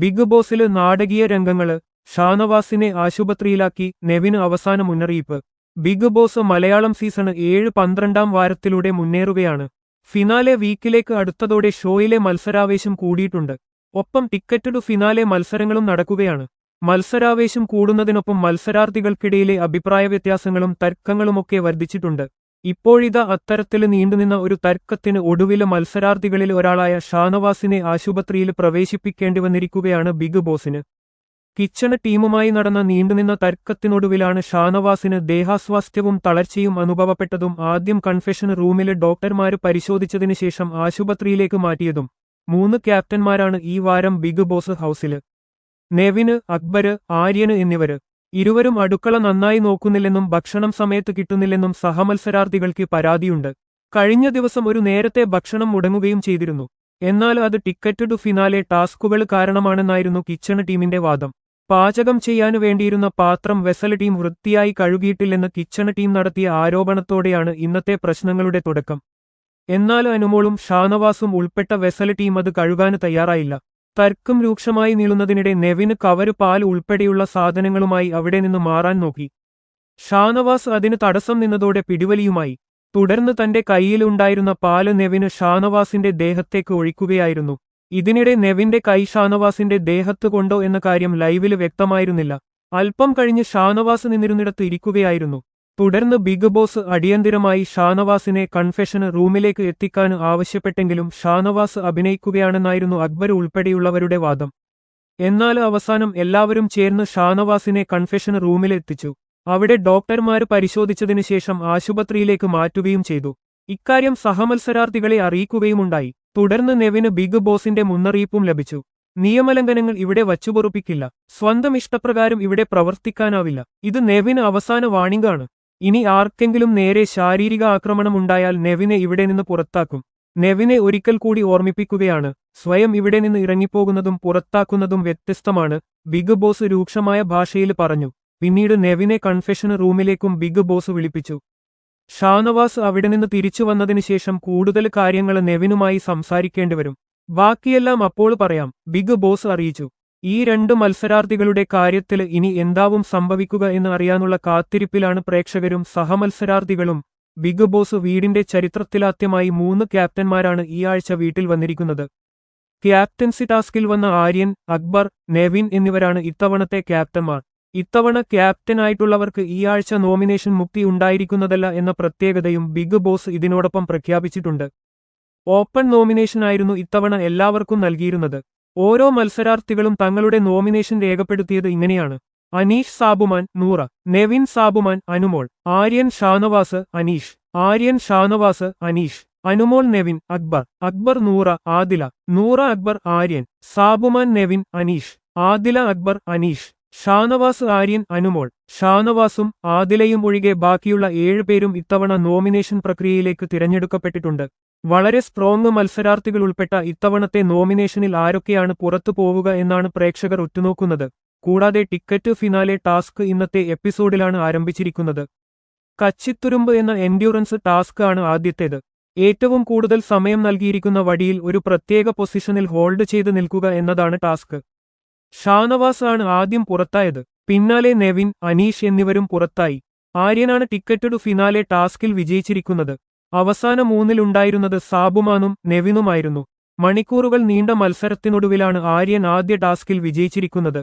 Big ബോസിൽ നാടകീയ രംഗങ്ങൾ ഷാനവാസിനെ ആശുപത്രിയിലാക്കി നെവിന് അവസാന മുന്നറിയിപ്പ്. ബിഗ് ബോസ് മലയാളം സീസണ് ഏഴ് പന്ത്രണ്ടാം വാരത്തിലൂടെ മുന്നേറുകയാണ്. ഫിനാലെ വീക്കിലേക്ക് അടുത്തതോടെ ഷോയിലെ മത്സരാവേശം കൂടിയിട്ടുണ്ട്. ഒപ്പം ടിക്കറ്റഡ് ഫിനാലെ മത്സരങ്ങളും നടക്കുകയാണ്. മത്സരാവേശം കൂടുന്നതിനൊപ്പം മത്സരാർത്ഥികൾക്കിടയിലെ അഭിപ്രായ വ്യത്യാസങ്ങളും തർക്കങ്ങളുമൊക്കെ വർദ്ധിച്ചിട്ടുണ്ട്. ഇപ്പോഴിതാ അത്തരത്തിൽ നീണ്ടുനിന്ന ഒരു തർക്കത്തിന് ഒടുവിൽ മത്സരാർത്ഥികളിൽ ഒരാളായ ഷാനവാസിനെ ആശുപത്രിയിൽ പ്രവേശിപ്പിക്കേണ്ടി വന്നിരിക്കുകയാണ് ബിഗ് ബോസിന്. കിച്ചണ ടീമുമായി നടന്ന നീണ്ടുനിന്ന തർക്കത്തിനൊടുവിലാണ് ഷാനവാസിന് ദേഹാസ്വാസ്ഥ്യവും തളർച്ചയും അനുഭവപ്പെട്ടതും ആദ്യം കൺഫെഷൻ റൂമിലെ ഡോക്ടർമാര് പരിശോധിച്ചതിനു ശേഷം ആശുപത്രിയിലേക്ക് മാറ്റിയതും. മൂന്ന് ക്യാപ്റ്റന്മാരാണ് ഈ വാരം ബിഗ് ബോസ് ഹൌസിൽ. നെവിന് അക്ബര് ആര്യന് എന്നിവര്. ഇരുവരും അടുക്കള നന്നായി നോക്കുന്നില്ലെന്നും ഭക്ഷണം സമയത്ത് കിട്ടുന്നില്ലെന്നും സഹമത്സരാർത്ഥികൾക്ക് പരാതിയുണ്ട്. കഴിഞ്ഞ ദിവസം ഒരു നേരത്തെ ഭക്ഷണം മുടങ്ങുകയും ചെയ്തിരുന്നു. എന്നാൽ അത് ടിക്കറ്റ് ടു ഫിനാലെ ടാസ്കുകൾ കാരണമാണെന്നായിരുന്നു കിച്ചണ് ടീമിന്റെ വാദം. പാചകം ചെയ്യാനു വേണ്ടിയിരുന്ന പാത്രം വെസൽ ടീം വൃത്തിയായി കഴുകിയിട്ടില്ലെന്ന് കിച്ചണ് ടീം നടത്തിയ ആരോപണത്തോടെയാണ് ഇന്നത്തെ പ്രശ്നങ്ങളുടെ തുടക്കം. എന്നാൽ അനുമോളും ഷാനവാസും ഉൾപ്പെട്ട വെസൽ ടീം അത് കഴുകാൻ തയ്യാറായില്ല. തർക്കം രൂക്ഷമായി നീളുന്നതിനിടെ നെവിന് കവര് പാൽ ഉൾപ്പെടെയുള്ള സാധനങ്ങളുമായി അവിടെ നിന്ന് മാറാൻ നോക്കി. ഷാനവാസ് അതിന് തടസ്സം നിന്നതോടെ പിടിവലിയുമായി. തുടർന്ന് തന്റെ കൈയിലുണ്ടായിരുന്ന പാൽ നെവിന് ഷാനവാസിന്റെ ദേഹത്തേക്ക് ഒഴിക്കുകയായിരുന്നു. ഇതിനിടെ നെവിന്റെ കൈ ഷാനവാസിന്റെ ദേഹത്ത് കൊണ്ടോ എന്ന കാര്യം ലൈവിൽ വ്യക്തമായിരുന്നില്ല. അല്പം കഴിഞ്ഞ് ഷാനവാസ് നിന്നിരുന്നിടത്ത് ഇരിക്കുകയായിരുന്നു. തുടർന്ന് ബിഗ് ബോസ് അടിയന്തിരമായി ഷാനവാസിനെ കൺഫെഷന് റൂമിലേക്ക് എത്തിക്കാൻ ആവശ്യപ്പെട്ടെങ്കിലും ഷാനവാസ് അഭിനയിക്കുകയാണെന്നായിരുന്നു അക്ബർ ഉൾപ്പെടെയുള്ളവരുടെ വാദം. എന്നാൽ അവസാനം എല്ലാവരും ചേർന്ന് ഷാനവാസിനെ കൺഫെഷന് റൂമിലെത്തിച്ചു. അവിടെ ഡോക്ടർമാർ പരിശോധിച്ചതിനു ശേഷം ആശുപത്രിയിലേക്ക് മാറ്റുകയും ചെയ്തു. ഇക്കാര്യം സഹമത്സരാർത്ഥികളെ അറിയിക്കുകയുമുണ്ടായി. തുടർന്ന് നെവിന് ബിഗ് ബോസിന്റെ മുന്നറിയിപ്പും ലഭിച്ചു. നിയമലംഘനങ്ങൾ ഇവിടെ വച്ചുപൊറുപ്പിക്കില്ല. സ്വന്തം ഇഷ്ടപ്രകാരം ഇവിടെ പ്രവർത്തിക്കാനാവില്ല. ഇത് നെവിന് അവസാന വാണിംഗാണ് ഇനി ആർക്കെങ്കിലും നേരെ ശാരീരിക ആക്രമണമുണ്ടായാൽ നെവിനെ ഇവിടെ നിന്ന് പുറത്താക്കും. നെവിനെ ഒരിക്കൽ കൂടി ഓർമ്മിപ്പിക്കുകയാണ്. സ്വയം ഇവിടെ നിന്ന് ഇറങ്ങിപ്പോകുന്നതും പുറത്താക്കുന്നതും വ്യത്യസ്തമാണ് ബിഗ് ബോസ് രൂക്ഷമായ ഭാഷയിൽ പറഞ്ഞു. പിന്നീട് നെവിനെ കൺഫെഷൻ റൂമിലേക്കും ബിഗ് ബോസ് വിളിപ്പിച്ചു. ഷാനവാസ് അവിടെ നിന്ന് തിരിച്ചു വന്നതിനു ശേഷം കൂടുതൽ കാര്യങ്ങൾ നെവിനുമായി സംസാരിക്കേണ്ടിവരും. ബാക്കിയെല്ലാം അപ്പോൾ പറയാം ബിഗ് ബോസ് അറിയിച്ചു. ഈ രണ്ട് മത്സരാർത്ഥികളുടെ കാര്യത്തിൽ ഇനി എന്താവും സംഭവിക്കുക എന്ന് അറിയാനുള്ള കാത്തിരിപ്പിലാണ് പ്രേക്ഷകരും സഹമത്സരാർത്ഥികളും ബിഗ് ബോസ് വീടിന്റെ ചരിത്രത്തിലാദ്യമായി മൂന്ന് ക്യാപ്റ്റന്മാരാണ് ഈ ആഴ്ച വീട്ടിൽ വന്നിരിക്കുന്നത്. ക്യാപ്റ്റൻസി ടാസ്കിൽ വന്ന ആര്യൻ അക്ബർ നെവിൻ എന്നിവരാണ് ഇത്തവണത്തെ ക്യാപ്റ്റന്മാർ. ഇത്തവണ ക്യാപ്റ്റനായിട്ടുള്ളവർക്ക് ഈ ആഴ്ച നോമിനേഷൻ മുക്തി ഉണ്ടായിരിക്കുന്നതല്ല എന്ന പ്രത്യേകതയും ബിഗ് ബോസ് ഇതിനോടൊപ്പം പ്രഖ്യാപിച്ചിട്ടുണ്ട്. ഓപ്പൺ നോമിനേഷനായിരുന്നു ഇത്തവണ എല്ലാവർക്കും നൽകിയിരുന്നത്. ഓരോ മത്സരാർത്ഥികളും തങ്ങളുടെ നോമിനേഷൻ രേഖപ്പെടുത്തിയത് ഇങ്ങനെയാണ്. അനീഷ് സാബുമാൻ നൂറ. നെവിൻ സാബുമാൻ അനുമോൾ. ആര്യൻ ഷാനവാസ് അനീഷ്. ആര്യൻ ഷാനവാസ് അനീഷ്. അനുമോൾ നെവിൻ. അക്ബർ. അക്ബർ നൂറ. ആദില. നൂറ അക്ബർ ആര്യൻ. സാബുമാൻ നെവിൻ അനീഷ്. ആദില അക്ബർ അനീഷ്. ഷാനവാസ് ആര്യൻ അനുമോൾ. ഷാനവാസും ആദിലയും ഒഴികെ ബാക്കിയുള്ള ഏഴുപേരും ഇത്തവണ നോമിനേഷൻ പ്രക്രിയയിലേക്ക് തിരഞ്ഞെടുക്കപ്പെട്ടിട്ടുണ്ട്. വളരെ സ്ട്രോങ് മത്സരാർത്ഥികൾ ഉൾപ്പെട്ട ഇത്തവണത്തെ നോമിനേഷനിൽ ആരൊക്കെയാണ് പുറത്തു പോവുക എന്നാണ് പ്രേക്ഷകർ ഒറ്റുനോക്കുന്നത് കൂടാതെ ടിക്കറ്റ് ഫിനാലെ ടാസ്ക് ഇന്നത്തെ എപ്പിസോഡിലാണ് ആരംഭിച്ചിരിക്കുന്നത്. കച്ചിത്തുരുമ്പ് എന്ന എൻഡ്യൂറൻസ് ടാസ്ക് ആണ് ആദ്യത്തേത്. ഏറ്റവും കൂടുതൽ സമയം നൽകിയിരിക്കുന്ന വടിയിൽ ഒരു പ്രത്യേക പൊസിഷനിൽ ഹോൾഡ് ചെയ്ത് നിൽക്കുക എന്നതാണ് ടാസ്ക്. ഷാനവാസ് ആണ് ആദ്യം പുറത്തായത്. പിന്നാലെ നെവിൻ അനീഷ് എന്നിവരും പുറത്തായി. ആര്യനാണ് ടിക്കറ്റഡ് ഫിനാലെ ടാസ്കിൽ വിജയിച്ചിരിക്കുന്നത്. അവസാന മൂന്നിലുണ്ടായിരുന്നത് സാബുമാനും നെവിനുമായിരുന്നു. മണിക്കൂറുകൾ നീണ്ട മത്സരത്തിനൊടുവിലാണ് ആര്യൻ ആദ്യ ടാസ്കിൽ വിജയിച്ചിരിക്കുന്നത്.